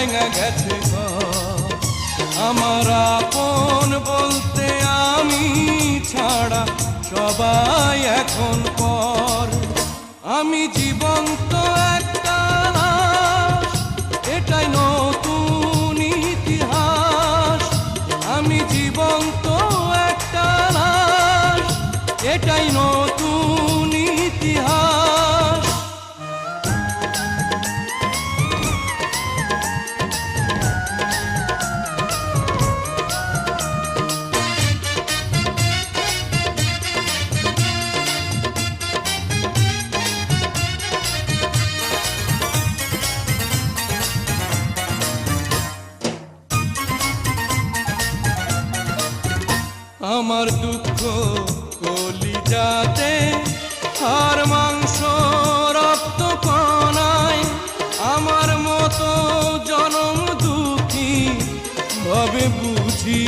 ভেঙে গেছে আমার আপন বলতে আমি ছাড়া সবাই এখন পর। আমি জীবন্ত একটা এটাই নতুন ইতিহাস। আমি জীবন্ত একটা এটাই নতুন আমার দুঃখ কলিজাতে, আর মাংস রক্ত কণায়, আমার মতো জনম দুঃখী ভাবে বুঝি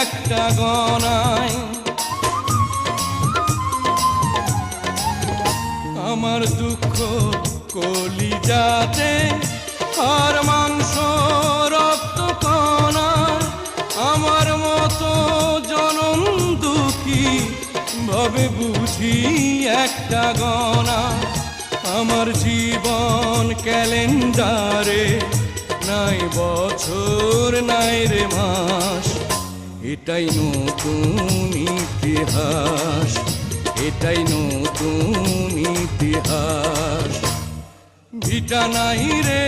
একটা গনায়। আমার দুঃখ কলিজাতে, আর মাংস ভাবে বুঝি একটা গনা। আমার জীবন ক্যালেন্ডারে নাই বছর, নাই রে মাস। এটাই নতুন ইতিহাস, এটাই নতুন ইতিহাস। ভিটা নাই রে।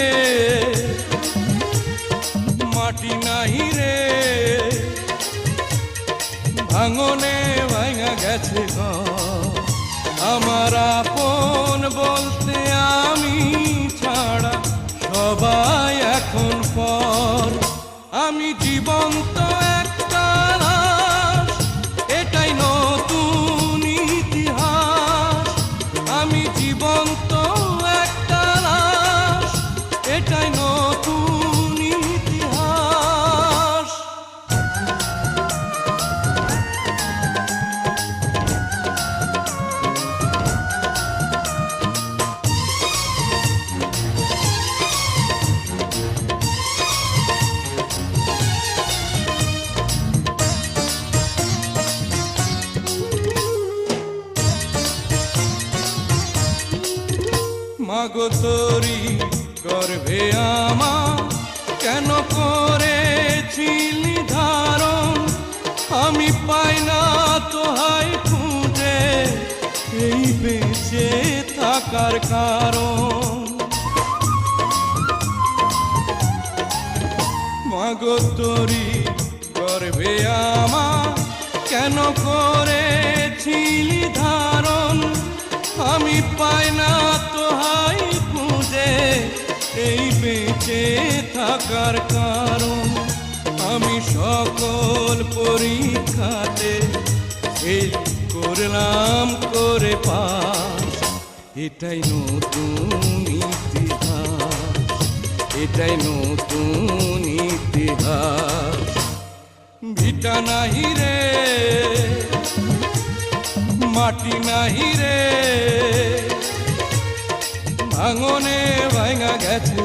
আমার আপন বলতে আমি ছাড়া সবাই এখন পর। আমি জীবন্ত এটাই নতুন ইতিহাস। আমি জীবন্ত মাগো তোরি গর্ভে আমার। কেন করেছিলি ধারণ? আমি পাই না তোহাই খুঁজে, এই বেঁচে থাকার কারণ। মাগো তোরি গর্ভে আমার। কেন করেছিলি ধারণ? বেঁচে থাকার কারণ আমি সকল পরীক্ষাতে এই করলাম করে পাস এটাই নতুন ইতিহাস, এটাই নতুন ইতিহাস। ভিটা নাহি রে, মাটি নাহি রে, ভাঙনে ভাঙা গেছে